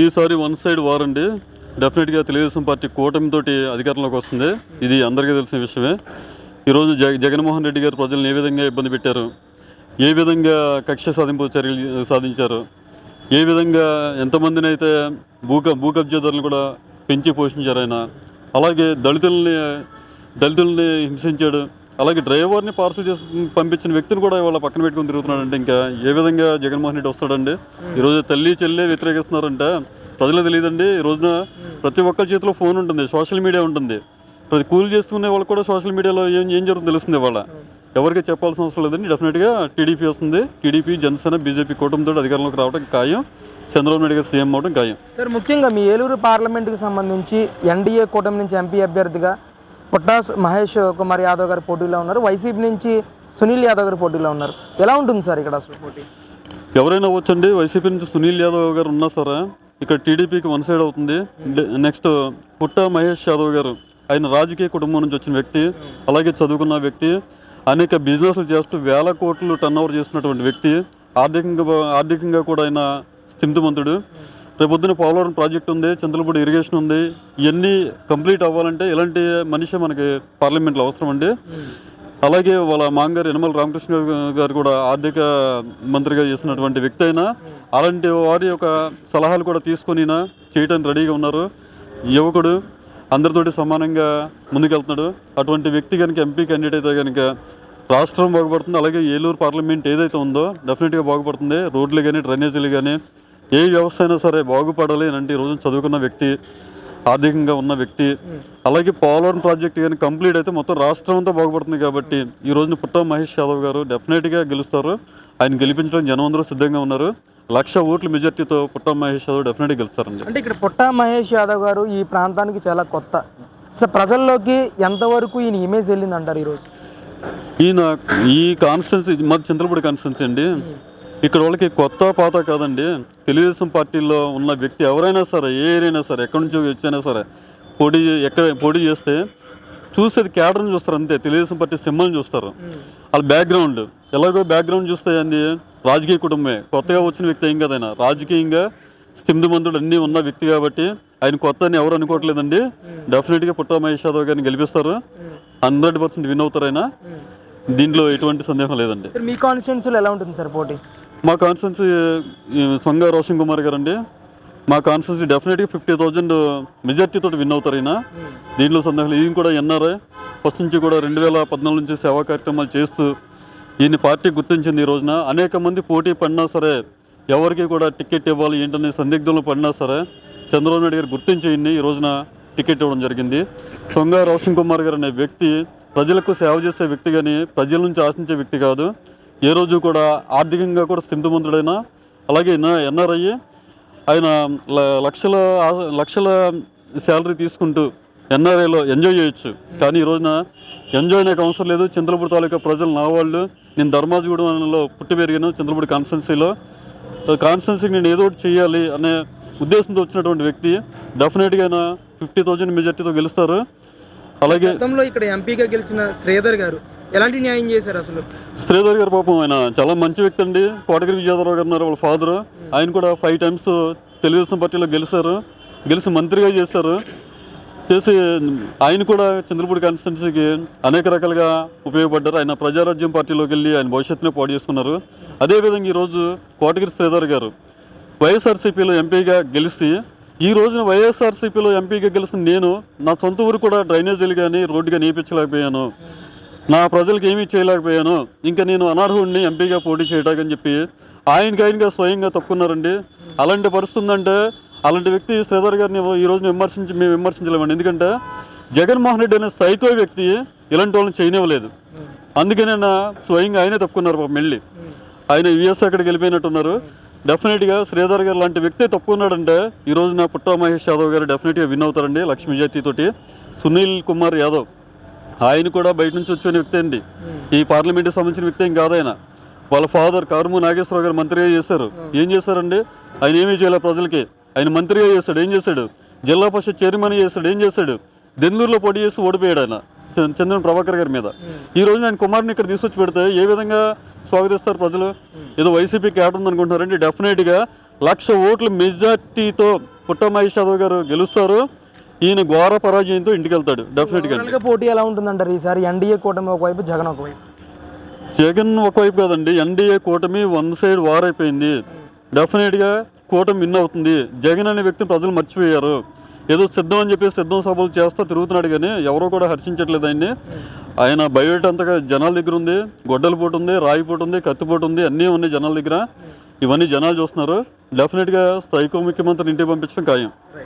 ఈసారి one side war అండి. డెఫినెట్గా తెలుగుదేశం పార్టీ కూటమితోటి అధికారంలోకి వస్తుంది. ఇది అందరికీ తెలిసిన విషయమే. ఈరోజు జగ జగన్మోహన్ రెడ్డి గారు ప్రజలను ఏ విధంగా ఇబ్బంది పెట్టారు? ఏ విధంగా కక్ష సాధింపు చర్యలు సాధించారు? ఏ విధంగా ఎంతమందిని అయితే భూక భూ కబ్జాదారులను కూడా పెంచి పోషించారు ఆయన? అలాగే దళితుల్ని దళితుల్ని హింసించాడు. అలాగే డ్రైవర్ని పార్సల్ చేసి పంపించిన వ్యక్తిని కూడా ఇవాళ పక్కన పెట్టుకుని తిరుగుతున్నాడంటే ఇంకా ఏ విధంగా జగన్మోహన్ రెడ్డి వస్తాడండి? ఈరోజు తల్లి చెల్లి వ్యతిరేకిస్తున్నారంటే. ప్రజలే తెలియదండి. ఈ రోజున ప్రతి ఒక్కరి చేతిలో ఫోన్ ఉంటుంది సోషల్ మీడియా ఉంటుంది. ప్రతి కూలి చేస్తున్న వాళ్ళు కూడా సోషల్ మీడియాలో ఏం ఏం జరుగుతుంది తెలుస్తుంది ఇవాళ. ఎవరికి చెప్పాల్సిన అవసరం లేదండి. డెఫినెట్గా టీడీపీ వస్తుంది. టీడీపీ జనసేన బీజేపీ కూటమితో అధికారంలోకి రావడం ఖాయం. చంద్రబాబు నాయుడు గారు సీఎం అవడం ఖాయం. సార్ ముఖ్యంగా మీ ఏలూరు పార్లమెంటుకి సంబంధించి ఎన్డీఏ కూటమి నుంచి ఎంపీ అభ్యర్థిగా పొట్టాస్ మహేష్ కుమార్ యాదవ్ గారు పోటీలో ఉన్నారు. వైసీపీ నుంచి సునీల్ యాదవ్ గారు పోటీలో ఉన్నారు. ఎలా ఉంటుంది సార్ ఇక్కడ అసలు పోటీ? ఎవరైనా వచ్చండి వైసీపీ నుంచి సునీల్ యాదవ్ గారు ఉన్నా సరే ఇక్కడ టీడీపీకి వన్ సైడ్ అవుతుంది. నెక్స్ట్ పుట్ట మహేష్ యాదవ్ గారు ఆయన రాజకీయ కుటుంబం నుంచి వచ్చిన వ్యక్తి అలాగే చదువుకున్న వ్యక్తి అనేక బిజినెస్లు చేస్తూ వేల కోట్లు టర్న్ ఓవర్ చేస్తున్నటువంటి వ్యక్తి ఆర్థికంగా ఆర్థికంగా కూడా ఆయన స్థిమితమంతుడు. రేపొద్దున పోలవరం ప్రాజెక్ట్ ఉంది చంద్రపూడి ఇరిగేషన్ ఉంది. ఇవన్నీ కంప్లీట్ అవ్వాలంటే ఇలాంటి మనిషి మనకి పార్లమెంట్లో అవసరం అండి. అలాగే వాళ్ళ మాంగారు యనమల రామకృష్ణ గారు కూడా ఆర్థిక మంత్రిగా చేసినటువంటి వ్యక్తి అయినా అలాంటి వారి యొక్క సలహాలు కూడా తీసుకొనినా చేయడానికి రెడీగా ఉన్నారు. యువకుడు అందరితోటి సమానంగా ముందుకెళ్తున్నాడు. అటువంటి వ్యక్తి కనుక ఎంపీ క్యాండిడేట్ అయితే కనుక రాష్ట్రం బాగుపడుతుంది. అలాగే ఏలూరు పార్లమెంట్ ఏదైతే ఉందో డెఫినెట్గా బాగుపడుతుంది. రోడ్లు కానీ డ్రైనేజీలు కానీ ఏ వ్యవస్థ అయినా సరే బాగుపడాలి అని అంటే ఈ రోజు చదువుకున్న వ్యక్తి ఆర్థికంగా ఉన్న వ్యక్తి అలాగే పోలవరం ప్రాజెక్ట్ కానీ కంప్లీట్ అయితే మొత్తం రాష్ట్రం అంతా బాగుపడుతుంది కాబట్టి ఈ రోజున పుట్ట మహేష్ యాదవ్ గారు డెఫినెట్గా గెలుస్తారు. ఆయన గెలిపించడం జనం అందరూ సిద్ధంగా ఉన్నారు. లక్ష ఓట్ల మెజార్టీతో పుట్ట మహేష్ యాదవ్ డెఫినెట్గా గెలుస్తారండి. అంటే ఇక్కడ పుట్టా మహేష్ యాదవ్ గారు ఈ ప్రాంతానికి చాలా కొత్త. సో ప్రజల్లోకి ఎంతవరకు ఈయన ఇమేజ్ వెళ్ళింది అంటారు ఈరోజు ఈయన ఈ కాన్స్టిట్యున్సీ మాది చంద్రపూడి కాన్స్టిట్యున్సీ అండి. ఇక్కడ వాళ్ళకి కొత్త పాత కాదండి. తెలుగుదేశం పార్టీలో ఉన్న వ్యక్తి ఎవరైనా సరే ఏ ఏరైనా సరే ఎక్కడి నుంచి వచ్చినా సరే పోటీ ఎక్కడ పోటీ చేస్తే చూసేది క్యాడర్ని చూస్తారు అంతే. తెలుగుదేశం పార్టీ సింబల్ని చూస్తారు. వాళ్ళ బ్యాక్గ్రౌండ్ ఎలాగో బ్యాక్గ్రౌండ్ చూస్తే అంది రాజకీయ కుటుంబమే. కొత్తగా వచ్చిన వ్యక్తి ఏం కదైనా. రాజకీయంగా స్థిమితమంతుడు అన్నీ ఉన్న వ్యక్తి కాబట్టి ఆయన కొత్త అని ఎవరు అనుకోవట్లేదండి. డెఫినెట్గా పుట్ట మహేష్ యాదవ్ గారిని గెలిపిస్తారు. హండ్రెడ్ పర్సెంట్ విన్ అవుతారు ఆయన దీంట్లో ఎటువంటి సందేహం లేదండి. మీ కాన్స్టిట్యున్సీలో ఎలా ఉంటుంది సార్ పోటీ? మా కాన్స్టెన్సీ సొంగ రోషన్ కుమార్ గారు అండి మా కాన్స్టెన్సీ డెఫినెట్గా ఫిఫ్టీ థౌజండ్ మెజార్టీతో విన్ అవుతారు ఈయన. దీంట్లో సందేహం ఈయన కూడా ఎన్ఆర్ఐ. ఫస్ట్ నుంచి కూడా రెండు వేల పద్నాలుగు నుంచి సేవా కార్యక్రమాలు చేస్తూ ఈయన పార్టీ గుర్తించింది ఈ రోజున. అనేక మంది పోటీ పడినా సరే ఎవరికి కూడా టికెట్ ఇవ్వాలి ఏంటనే సందిగ్ధంలో పడినా సరే చంద్రబాబు నాయుడు గారు గుర్తించి ఈయన్ని ఈ రోజున టికెట్ ఇవ్వడం జరిగింది. సొంగ రోషన్ కుమార్ గారు అనే వ్యక్తి ప్రజలకు సేవ చేసే వ్యక్తి కానీ ప్రజల నుంచి ఆశించే వ్యక్తి కాదు. ఏ రోజు కూడా ఆర్థికంగా కూడా స్థిమితమంతుడైన అలాగే ఎన్ఆర్ఐ ఆయన లక్షల లక్షల శాలరీ తీసుకుంటూ ఎన్ఆర్ఐలో ఎంజాయ్ చేయొచ్చు. కానీ ఈ రోజున ఎంజాయ్ నాకు అవసరం లేదు. చంద్రపూడి తాలూకా ప్రజలు నా వాళ్ళు. నేను ధర్మాజిగూడెంలో పుట్టి పెరిగాను చంద్రపూడి కాన్స్టెన్సీలో. కాన్స్టెన్సీకి నేను ఏదో ఒకటి చేయాలి అనే ఉద్దేశంతో వచ్చినటువంటి వ్యక్తి డెఫినెట్గా ఆయన ఫిఫ్టీ థౌజండ్ మెజార్టీతో గెలుస్తారు. అలాగే గతంలో ఇక్కడ ఎంపీగా గెలిచిన శ్రీధర్ గారు ఎలాంటి న్యాయం చేశారు అసలు? శ్రీధర్ గారు పాపం ఆయన చాలా మంచి వ్యక్తి అండి. కోటగిరి విజయధరరావు గారు ఉన్నారు వాళ్ళ ఫాదర్. ఆయన కూడా ఫైవ్ టైమ్స్ తెలుగుదేశం పార్టీలో గెలిచారు. గెలిచి మంత్రిగా చేశారు. చేసి ఆయన కూడా చంద్రపూడి కాన్స్టిట్యున్సీకి అనేక రకాలుగా ఉపయోగపడ్డారు. ఆయన ప్రజారాజ్యం పార్టీలోకి వెళ్ళి ఆయన భవిష్యత్తునే పోటీ చేసుకున్నారు. అదేవిధంగా ఈరోజు కోటగిరి శ్రీధర్ గారు వైఎస్ఆర్సీపీలో ఎంపీగా గెలిచి ఈ రోజున వైఎస్ఆర్సీపీలో ఎంపీగా గెలిచిన నేను నా సొంత ఊరు కూడా డ్రైనేజీలు కానీ రోడ్డు కానీ వేయించలేకపోయాను నా ప్రజలకు ఏమీ చేయలేకపోయాను. ఇంకా నేను అనర్హుడిని ఎంపీగా పోటీ చేయడానికని చెప్పి ఆయనకి ఆయనగా స్వయంగా తప్పుకున్నారండి. అలాంటి పరిస్థితి అలాంటి వ్యక్తి శ్రీధర్ గారిని ఈ విమర్శించి మేము విమర్శించలేమండి. ఎందుకంటే జగన్మోహన్ రెడ్డి అనే సైకో వ్యక్తి ఇలాంటి వాళ్ళని చేయనివ్వలేదు. అందుకనే నా స్వయంగా ఆయనే తప్పుకున్నారు పాపం వెళ్ళి. ఆయన యుఎస్ అక్కడికి వెళ్ళిపోయినట్టున్నారు. డెఫినెట్గా శ్రీధర్ గారు లాంటి వ్యక్తి తప్పుకున్నాడంటే ఈరోజు నా పుట్ట మహేష్ యాదవ్ గారు డెఫినెట్గా విన్ అవుతారండి లక్ష్మీ జాతితోటి సునీల్ కుమార్ యాదవ్. ఆయన కూడా బయట నుంచి వచ్చిన వ్యక్తి అండి. ఈ పార్లమెంట్కి సంబంధించిన వ్యక్తి ఏం కాదు ఆయన. వాళ్ళ ఫాదర్ కారుము నాగేశ్వరరావు గారు మంత్రిగా చేశారు. ఏం చేశారండి? ఆయన ఏమీ చేయలేదు ప్రజలకి. ఆయన మంత్రిగా చేశాడు. ఏం చేశాడు? జిల్లా పరిషత్ చైర్మన్ చేశాడు. ఏం చేశాడు? దెందూరులో పొడి చేసి ఓడిపోయాడు ఆయన. చంద్ర- చంద్రన ప్రభాకర్ గారి మీద. ఈ రోజు ఆయన కుమార్ని ఇక్కడ తీసుకొచ్చి పెడితే ఏ విధంగా స్వాగతిస్తారు ప్రజలు? ఏదో వైసీపీ క్యాట్ ఉంది అనుకుంటున్నారండి డెఫినెట్గా లక్ష ఓట్ల మెజార్టీతో పుట్ట మహేష్ యాదవ్ గారు గెలుస్తారు. ఈయన ఘోర పరాజయంతో ఇంటికి వెళ్తాడు డెఫినెట్గా ఓవరాల్గా పోటీ ఎలా ఉంటుందంటారు ఈసారి? ఎన్డీఏ కూటమి ఒకవైపు జగన్ ఒకవైపు? జగన్ ఒకవైపు కాదండి ఎన్డీఏ కూటమి వన్ సైడ్ వార్ అయిపోయింది. డెఫినెట్గా కూటమి విన్ అవుతుంది. జగన్ అనే వ్యక్తిని ప్రజలు మర్చిపోయారు. ఏదో సిద్ధం అని చెప్పి సిద్ధం సభలు చేస్తా తిరుగుతున్నాడు కానీ ఎవరో కూడా హర్షించట్లేదు ఆయన్ని. ఆయన బయట అంతగా జనాల దగ్గర ఉంది గొడ్డల పోటు ఉంది రాయి పోటు ఉంది కత్తిపోటు ఉంది అన్నీ ఉన్నాయి జనాల దగ్గర. ఇవన్నీ జనాలు చూస్తున్నారు. డెఫినెట్గా సైకో ముఖ్యమంత్రిని ఇంటికి పంపించడం ఖాయం.